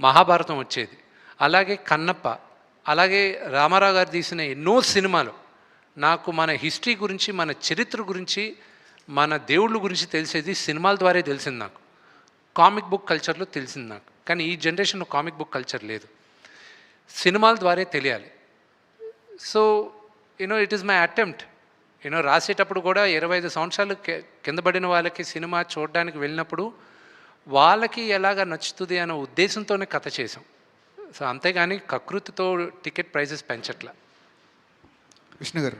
మహాభారతం వచ్చేది. అలాగే కన్నప్ప అలాగే రామారావు గారు తీసిన ఎన్నో సినిమాలు. నాకు మన హిస్టరీ గురించి మన చరిత్ర గురించి మన దేవుళ్ళ గురించి తెలిసేది సినిమాల ద్వారా తెలిసింది నాకు. కామిక్ బుక్ కల్చర్లో తెలిసింది నాకు. కానీ ఈ జనరేషన్లో కామిక్ బుక్ కల్చర్ లేదు. సినిమాల ద్వారా తెలియాలి. So you know it is my attempt you know రాసేటప్పుడు కూడా ఇరవై ఐదు సంవత్సరాలు కి- కింద పడిన వాళ్ళకి సినిమా చూడడానికి వెళ్ళినప్పుడు వాళ్ళకి ఎలాగ నచ్చుతుంది అనే ఉద్దేశంతోనే కథ చేసాం సో అంతేగాని కకృతితో టికెట్ ప్రైజెస్ పెంచట్లా. విష్ణు గారు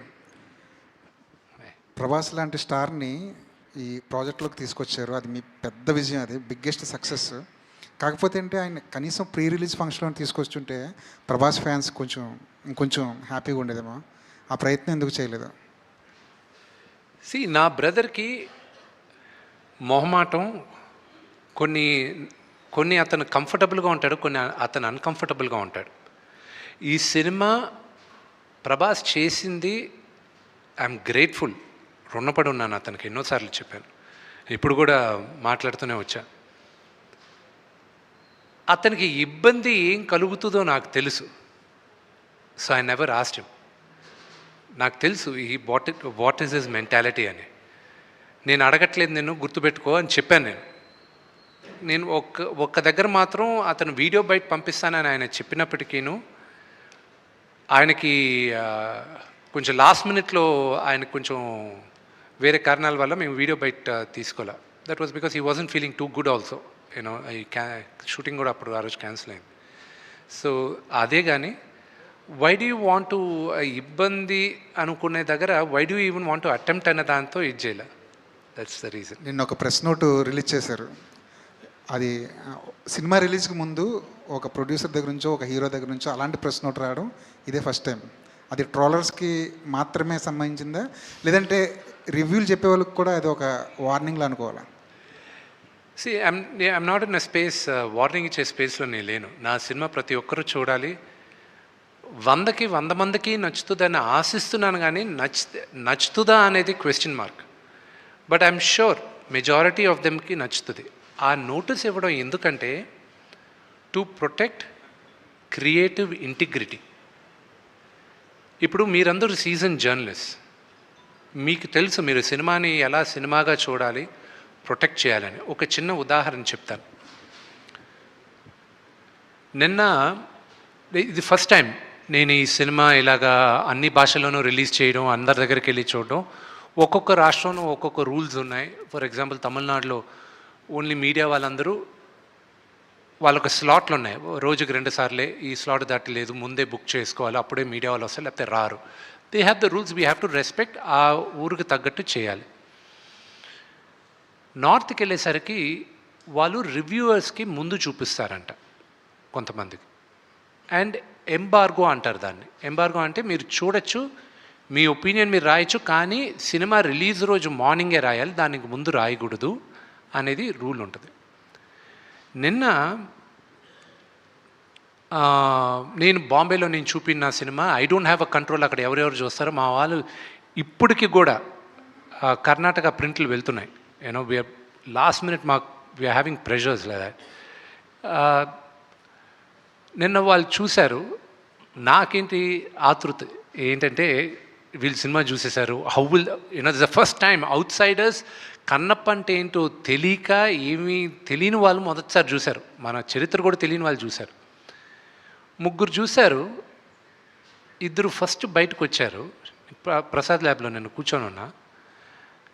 ప్రభాస్ లాంటి స్టార్ని ఈ ప్రాజెక్ట్లోకి తీసుకొచ్చారు. అది మీ పెద్ద విజయం అది బిగ్గెస్ట్ సక్సెస్. కాకపోతే అంటే ఆయన కనీసం ప్రీ రిలీజ్ ఫంక్షన్లో తీసుకొచ్చుంటే ప్రభాస్ ఫ్యాన్స్ కొంచెం ఇంకొంచెం హ్యాపీగా ఉండేదేమో. ఆ ప్రయత్నం ఎందుకు చేయలేదు? సి నా బ్రదర్కి మొహమాటం కొన్ని కొన్ని అతను కంఫర్టబుల్గా ఉంటాడు కొన్ని అతను అన్కంఫర్టబుల్గా ఉంటాడు. ఈ సినిమా ప్రభాస్ చేసింది ఐఎమ్ గ్రేట్ఫుల్ రుణపడి ఉన్నాను అతనికి ఎన్నోసార్లు చెప్పాను. ఇప్పుడు కూడా మాట్లాడుతూనే వచ్చా. అతనికి ఇబ్బంది ఏం కలుగుతుందో నాకు తెలుసు. సో ఐ నెవర్ ఆస్ట్ నాకు తెలుసు ఈ what what is his mentality అని. నేను అడగట్లేదు నేను గుర్తుపెట్టుకో అని చెప్పాను నేను. నేను ఒక్క ఒక్క దగ్గర మాత్రం అతను వీడియో బయట పంపిస్తానని ఆయన చెప్పినప్పటికీను ఆయనకి కొంచెం లాస్ట్ మినిట్లో ఆయన కొంచెం వేరే కారణాల వల్ల మేము వీడియో బయట తీసుకోలే. That was because he wasn't feeling too good also you know ఈ క్యా షూటింగ్ కూడా అప్పుడు ఆ రోజు క్యాన్సిల్ అయింది. సో అదే కానీ why do you want to ఇబ్బంది అనుకునే దగ్గర why do even want to attempt అనే దాంతో ఇది చేయలే? దట్స్ ద రీజన్ నిన్న ఒక ప్రెస్ నోట్ రిలీజ్ చేశారు. అది సినిమా రిలీజ్కి ముందు ఒక ప్రొడ్యూసర్ దగ్గర నుంచో ఒక హీరో దగ్గర నుంచో అలాంటి ప్రెస్ నోట్ రావడం ఇదే ఫస్ట్ టైం. అది ట్రోలర్స్కి మాత్రమే సంబంధించిందా? లేదంటే రివ్యూలు చెప్పే వాళ్ళకి కూడా అది ఒక వార్నింగ్లా అనుకోవాలా? See I'm I'm not in a space warning ఇచ్చే స్పేస్లో నేను లేను. నా సినిమా ప్రతి ఒక్కరూ చూడాలి. వందకి వంద మందికి నచ్చుతుందని ఆశిస్తున్నాను కానీ నచ్ నచ్చుతుందా అనేది question mark but I'm sure majority of దెమ్కి నచ్చుతుంది. ఆ నోటీస్ ఇవ్వడం ఎందుకంటే టు ప్రొటెక్ట్ క్రియేటివ్ ఇంటిగ్రిటీ. ఇప్పుడు మీరందరూ సీజన్ జర్నలిస్ట్. మీకు తెలుసు మీరు సినిమాని ఎలా సినిమాగా చూడాలి ప్రొటెక్ట్ చేయాలని. ఒక చిన్న ఉదాహరణ చెప్తాను. నిన్న ఇది ఫస్ట్ టైం నేను ఈ సినిమా ఇలాగా అన్ని భాషల్లోనూ రిలీజ్ చేయడం అందరి దగ్గరికి వెళ్ళి చూడడం. ఒక్కొక్క రాష్ట్రంలో ఒక్కొక్క రూల్స్ ఉన్నాయి. ఫర్ ఎగ్జాంపుల్ తమిళనాడులో ఓన్లీ మీడియా వాళ్ళందరూ వాళ్ళకి స్లాట్లు ఉన్నాయి. రోజుకి రెండు సార్లే ఈ స్లాట్ దాటి లేదు ముందే బుక్ చేసుకోవాలి అప్పుడే మీడియా వాళ్ళు వస్తారు లేకపోతే రారు. They have the rules we have to respect ఆ ఊరికి తగ్గట్టు చేయాలి. నార్త్కి వెళ్ళేసరికి వాళ్ళు రివ్యూవర్స్కి ముందు చూపిస్తారంట కొంతమందికి. అండ్ ఎంబార్గో అంటారు దాన్ని. ఎంబార్గో అంటే మీరు చూడొచ్చు మీ ఒపీనియన్ మీరు రాయొచ్చు కానీ సినిమా రిలీజ్ రోజు మార్నింగే రాయాలి దానికి ముందు రాయకూడదు. అనేది రూల్ ఉంటుంది. నిన్న నేను బాంబేలో నేను చూపిన cinema I don't have a control అక్కడ ఎవరెవరు చూస్తారో మా వాళ్ళు ఇప్పటికి కూడా కర్ణాటక ప్రింట్లు వెళ్తున్నాయి. You know we last minute మాకు వీఆర్ హ్యావింగ్ ప్రెషర్స్ లేదా నిన్న వాళ్ళు చూశారు నాకేంటి ఆతృత ఏంటంటే వీళ్ళు cinema చూసేశారు how will you know the first time outsiders Kannappa అంటే ఏంటో తెలియక ఏమీ తెలియని వాళ్ళు మొదటిసారి చూశారు. మన చరిత్ర కూడా తెలియని వాళ్ళు చూశారు. ముగ్గురు చూశారు. ఇద్దరు ఫస్ట్ బయటకు వచ్చారు. ప్రసాద్ ల్యాబ్లో నేను కూర్చొని ఉన్నా.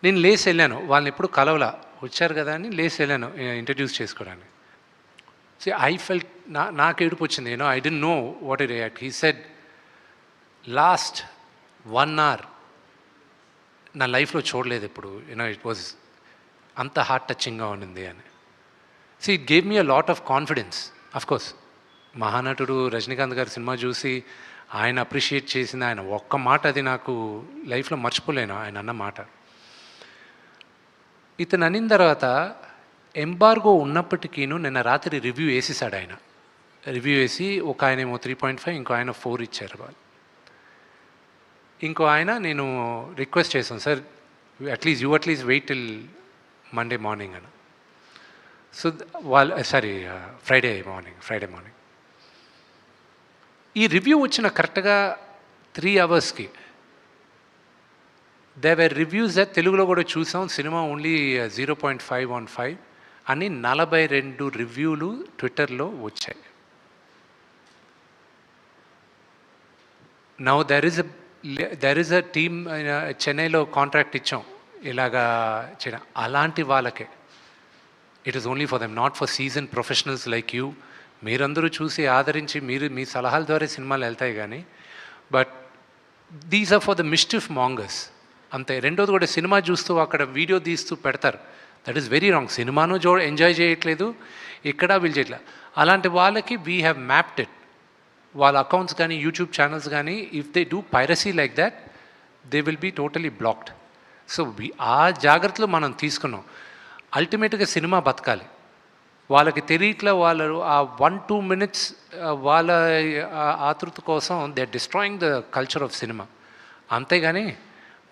నేను లేసి వెళ్ళాను. వాళ్ళని ఎప్పుడు కలవలా. వచ్చారు కదా అని లేసి వెళ్ళాను ఇంట్రడ్యూస్ చేసుకోవడానికి. సి ఐ ఫెల్ట్ నా నాకు ఏడుపు వచ్చింది. You know I don't know what it react he said last one hour నా లైఫ్లో చూడలేదు ఇప్పుడు యూనో ఇట్ వాజ్ అంత హార్ట్ టచింగ్గా ఉండింది అని. See it gave me a lot of confidence course మహానటుడు Rajinikanth గారి సినిమా చూసి ఆయన అప్రిషియేట్ చేసింది. ఆయన ఒక్క మాట అది నాకు లైఫ్లో మర్చిపోలేను ఆయన అన్న మాట. ఇతను అనిన తర్వాత ఎంబార్గో ఉన్నప్పటికీను నిన్న రాత్రి రివ్యూ వేసేసాడు ఆయన. రివ్యూ వేసి ఒక ఆయన ఏమో త్రీ పాయింట్ ఫైవ్ ఇంకో ఆయన ఫోర్ ఇచ్చారు వాళ్ళు. ఇంకో ఆయన నేను రిక్వెస్ట్ చేశాను sir at least you at least wait till Monday morning అని సో వాళ్ళ sorry Friday morning Friday morning ఈ రివ్యూ వచ్చిన కరెక్ట్గా త్రీ అవర్స్కి దే వేర్ రివ్యూస్ తెలుగులో కూడా చూసాం cinema only zero point five one five అని నలభై రెండు రివ్యూలు ట్విట్టర్లో వచ్చాయి. Now there is there is a team చెన్నైలో కాంట్రాక్ట్ ఇచ్చాం. ఇలాగా చేయడం. అలాంటి వాళ్ళకే. It is only for them not for seasoned professionals like you మీరందరూ చూసి ఆదరించి మీరు మీ సలహాల ద్వారా సినిమాలు వెళ్తాయి కానీ but these are for the mischief mongers అంతే. రెండోది కూడా సినిమా చూస్తూ అక్కడ వీడియో తీస్తూ పెడతారు. దట్ ఈస్ వెరీ రాంగ్ సినిమాను జో ఎంజాయ్ చేయట్లేదు. ఇక్కడ వీళ్ళు చేయట్లేదు అలాంటి వాళ్ళకి వీ హ్యావ్ మ్యాప్డ్ ఇట్ వాళ్ళ అకౌంట్స్ కానీ యూట్యూబ్ ఛానల్స్ కానీ if they do piracy like that they will be totally blocked so ఆ జాగ్రత్తలు మనం తీసుకున్నాం. అల్టిమేట్గా సినిమా బతకాలి. వాళ్ళకి తెలియట్లే వాళ్ళు ఆ వన్ టూ మినిట్స్ వాళ్ళ ఆతృత కోసం they destroying the culture of cinema అంతేగాని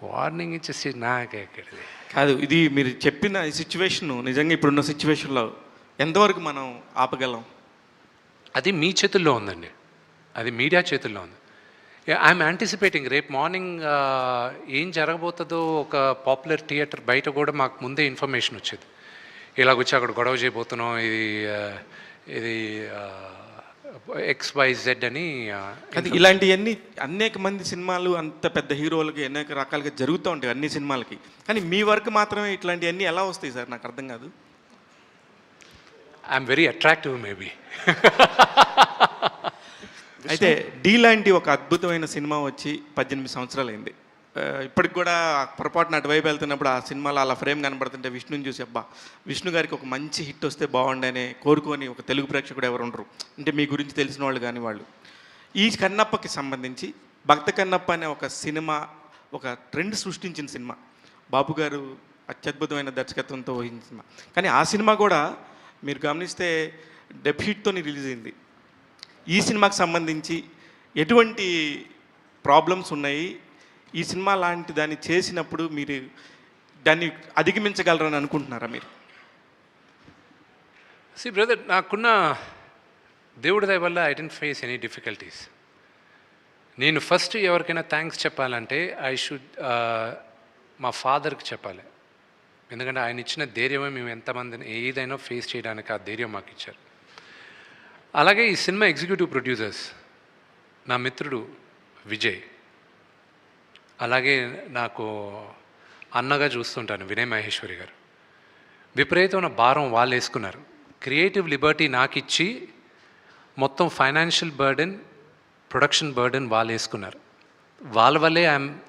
వార్నింగ్ ఇచ్చేసి నాకెక్కడిది కాదు ఇది మీరు చెప్పిన ఈ సిచ్యువేషన్ నిజంగా ఇప్పుడున్న సిచ్యువేషన్లో ఎంతవరకు మనం ఆపగలం? అది మీ చేతుల్లో ఉందండి. అది మీడియా చేతుల్లో ఉంది. ఐఎమ్ యాంటిసిపేటింగ్ రేపు మార్నింగ్ ఏం జరగబోతుందో ఒక పాపులర్ థియేటర్ బయట కూడా మాకు ముందే ఇన్ఫర్మేషన్ వచ్చేది. ఇలాగ వచ్చి అక్కడ గొడవ చేయబోతున్నాం ఇది ఆ, ఇది ఎక్స్ వై జెడ్ అని ఆ, అది ఇలాంటివన్నీ అనేక మంది సినిమాలు అంత పెద్ద హీరోలకి అనేక రకాలుగా జరుగుతూ ఉంటాయి అన్ని సినిమాలకి. కానీ మీ వర్క్ మాత్రమే ఇట్లాంటివన్నీ ఎలా వస్తాయి సార్? నాకు అర్థం కాదు. ఐఎమ్ వెరీ అట్రాక్టివ్ మేబీ అయితే డీ లాంటి ఒక అద్భుతమైన సినిమా వచ్చి పద్దెనిమిది సంవత్సరాలు అయింది ఇప్పటికి కూడా పొరపాటున అటువైపు వెళ్తున్నప్పుడు ఆ సినిమాలో అలా ఫ్రేమ్ కనబడుతుంటే విష్ణుని చూసి అబ్బా విష్ణు గారికి ఒక మంచి హిట్ వస్తే బాగుండని కోరుకొని ఒక తెలుగు ప్రేక్షకుడు ఎవరు ఉండరు. అంటే మీ గురించి తెలిసిన వాళ్ళు కానీ వాళ్ళు. ఈ కన్నప్పకి సంబంధించి భక్త కన్నప్ప అనే ఒక సినిమా ఒక ట్రెండ్ సృష్టించిన సినిమా. బాబు గారు అత్యద్భుతమైన దర్శకత్వంతో వహించిన సినిమా. కానీ ఆ సినిమా కూడా మీరు గమనిస్తే డెబ్యూట్తో రిలీజ్ అయింది. ఈ సినిమాకి సంబంధించి ఎటువంటి ప్రాబ్లమ్స్ ఉన్నాయి? ఈ సినిమా లాంటి దాన్ని చేసినప్పుడు మీరు దాన్ని అధిగమించగలరని అనుకుంటున్నారా మీరు? సి బ్రదర్ నాకున్న దేవుడి దయ వల్ల I don't face any difficulties నేను ఫస్ట్ ఎవరికైనా థ్యాంక్స్ చెప్పాలంటే ఐ షుడ్ uh, మా ఫాదర్కి చెప్పాలి. ఎందుకంటే ఆయన ఇచ్చిన ధైర్యమే మేము ఎంతమందిని ఏదైనా ఫేస్ చేయడానికి ఆ ధైర్యం మాకు ఇచ్చారు. అలాగే ఈ సినిమా ఎగ్జిక్యూటివ్ ప్రొడ్యూసర్స్ నా మిత్రుడు విజయ్ అలాగే నాకు అన్నగా చూస్తుంటాను వినయ్ మహేశ్వరి గారు. విపరీతమైన భారం వాళ్ళు వేసుకున్నారు. క్రియేటివ్ లిబర్టీ నాకు ఇచ్చి మొత్తం ఫైనాన్షియల్ బర్డెన్ ప్రొడక్షన్ బర్డెన్ వాళ్ళు వేసుకున్నారు. వాళ్ళ వల్లే ఐఎమ్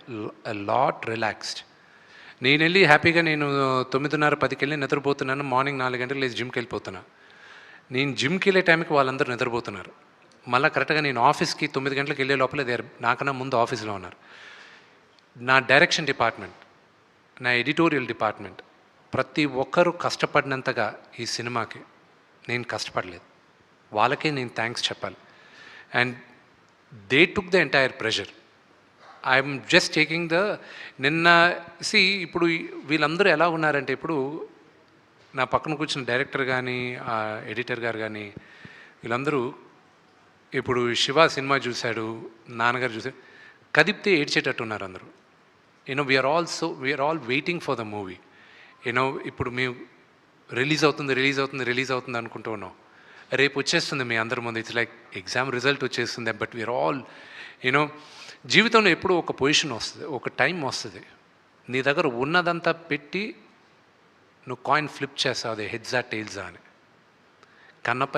లాట్ రిలాక్స్డ్ నేను వెళ్ళి హ్యాపీగా నేను తొమ్మిదిన్నర పదికి వెళ్ళి నిద్రపోతున్నాను మార్నింగ్ నాలుగు గంటలు లేచి జిమ్కి వెళ్ళిపోతున్నాను నేను జిమ్కి వెళ్ళే టైంకి వాళ్ళందరూ నిద్రపోతున్నారు. మళ్ళీ కరెక్ట్గా నేను ఆఫీస్కి తొమ్మిది గంటలకు వెళ్ళే లోపల దేర్ నాకన్నా ముందు ఆఫీస్లో ఉన్నారు. నా డైరెక్షన్ డిపార్ట్మెంట్ నా ఎడిటోరియల్ డిపార్ట్మెంట్ ప్రతి ఒక్కరూ కష్టపడినంతగా ఈ సినిమాకి నేను కష్టపడలేదు. వాళ్ళకే నేను థ్యాంక్స్ చెప్పాలి. And they took the entire pressure. I'm just taking the నిన్న సి ఇప్పుడు వీళ్ళందరూ ఎలా ఉన్నారంటే ఇప్పుడు నా పక్కన కూర్చున్న డైరెక్టర్ కానీ ఎడిటర్ గారు కానీ వీళ్ళందరూ ఇప్పుడు శివ సినిమా చూశాడు నాన్నగారు చూశాడు కదిపితే ఏడ్చేటట్టు ఉన్నారు అందరూ you know we are all so we are all waiting for the movie you know ఇప్పుడు మేము రిలీజ్ అవుతుంది రిలీజ్ అవుతుంది రిలీజ్ అవుతుంది అనుకుంటూ ఉన్నాం. రేపు వచ్చేస్తుంది మీ అందరి ముందు ఇట్స్ లైక్ ఎగ్జామ్ రిజల్ట్ వచ్చేస్తుంది but we are all you know జీవితంలో ఎప్పుడూ ఒక పొజిషన్ వస్తుంది ఒక టైం వస్తుంది. నీ దగ్గర ఉన్నదంతా పెట్టి నువ్వు కాయిన్ ఫ్లిప్ చేస్తావు అది హెడ్జా టైల్జా అని. కన్నప్ప